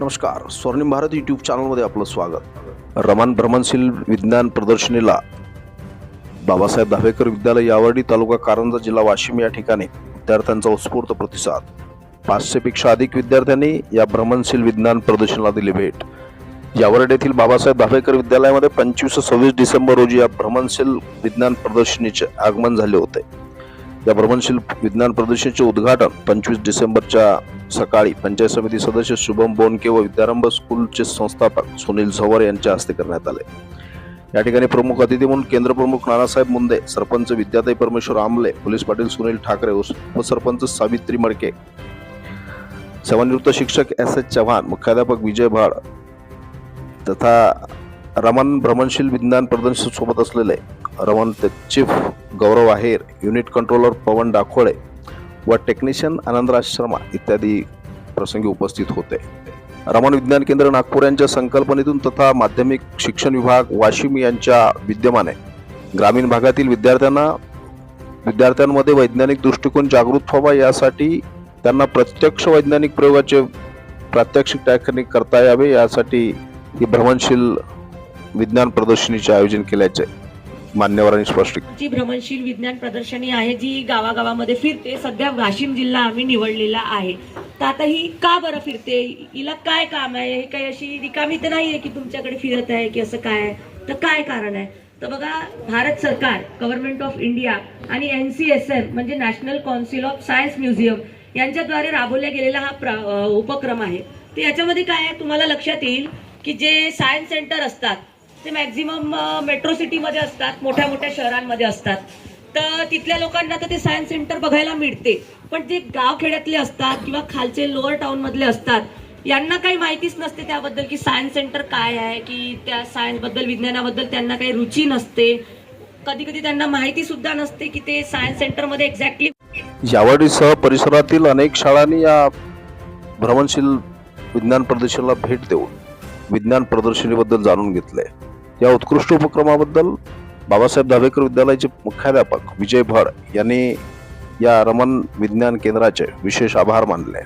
नमस्कार. स्वर्णिम भारत यूट्यूब चॅनलमध्ये आपलं स्वागत. रमान भ्रमणशील विज्ञान प्रदर्शनीला बाबासाहेब धावेकर विद्यालय यावर्डी तालुका कारंजा जिल्हा वाशिम या ठिकाणी विद्यार्थ्यांचा उत्स्फूर्त प्रतिसाद. पाचशेपेक्षा अधिक विद्यार्थ्यांनी या भ्रमणशील विज्ञान प्रदर्शनाला दिली भेट. यावर्ड येथील बाबासाहेब धावेकर विद्यालयामध्ये पंचवीस सव्वीस डिसेंबर रोजी या भ्रमणशील विज्ञान प्रदर्शनीचे आगमन झाले होते. या भ्रमणशील विज्ञान प्रदर्शनीचे उद्घाटन पंचवीस डिसेंबरच्या सकाळी पंचायत समिती सदस्य शुभम बोनके व विद्यारंभ स्कूलचे संस्थापक सुनील झवर यांच्या हस्ते करण्यात आले. या ठिकाणी प्रमुख अतिथी म्हणून केंद्र प्रमुख नानासाहेब मुंदे सरपंच विद्याताई परमेश्वर आमले पोलीस पाटील सुनील ठाकरे उपसरपंच सावित्री मडके सेवानिवृत्त शिक्षक एस एच चव्हाण मुख्याध्यापक विजय भाड तथा रमण भ्रमणशील विज्ञान प्रदर्शन सोबत असलेले Raman chief Gaurav Aher unit controller Pawan Dakhole व टेक्निशियन आनंदराज शर्मा इत्यादी प्रसंगी उपस्थित होते. रमण विज्ञान केंद्र नागपूर यांच्या संकल्पनेतून तथा माध्यमिक शिक्षण विभाग वाशिम यांच्या विद्यमाने ग्रामीण भागातील विद्यार्थ्यांना विद्यार्थ्यांमध्ये वैज्ञानिक दृष्टिकोन जागृत व्हावा यासाठी त्यांना प्रत्यक्ष वैज्ञानिक प्रयोगाचे प्रात्यक्षिक ठिकाणी करता यावे यासाठी ही भ्रमणशील विज्ञान प्रदर्शनीचे आयोजन केल्याचे मान्यवरांनी स्पष्ट जी भ्रमणशील विज्ञान प्रदर्शनी आहे जी गावागावामध्ये फिरते सध्या वाशिम जिल्हा आम्ही निवडलेला आहे. तर आता ही का बरं फिरते? हिला काय काम आहे? हे काही अशी रिकामी तर नाही आहे की तुमच्याकडे फिरत आहे की असं काय आहे? तर काय कारण आहे? तर बघा भारत सरकार गव्हर्नमेंट ऑफ इंडिया आणि एन सी एस एम म्हणजे national council of science museum यांच्याद्वारे राबवल्या गेलेला हा उपक्रम आहे. तर याच्यामध्ये काय आहे? तुम्हाला लक्षात येईल की जे सायन्स सेंटर असतात ते मॅक्झिमम मेट्रो सिटीमध्ये असतात मोठ्या मोठ्या शहरांमध्ये असतात. तर तिथल्या लोकांना तर ते सायन्स सेंटर बघायला मिळते. पण जे गावखेड्यातले असतात किंवा खालचे लोअर टाउन मधले असतात यांना काही माहितीच नसते त्याबद्दल की सायन्स सेंटर काय आहे की त्या सायन्सबद्दल विज्ञानाबद्दल त्यांना काही रुची नसते. कधी कधी त्यांना माहिती सुद्धा नसते की ते सायन्स सेंटरमध्ये एक्झॅक्टली यावर्डीसह परिसरातील अनेक शाळांनी या भ्रमणशील विज्ञान प्रदर्शनाला भेट देऊन विज्ञान प्रदर्शनीबद्दल जाणून घेतले या उत्कृष्ट उपक्रमाबद्दल बाबासाहेब दाभेकर विद्यालयाचे मुख्याध्यापक विजय भड यांनी या रमण विज्ञान केंद्राचे विशेष आभार मानले.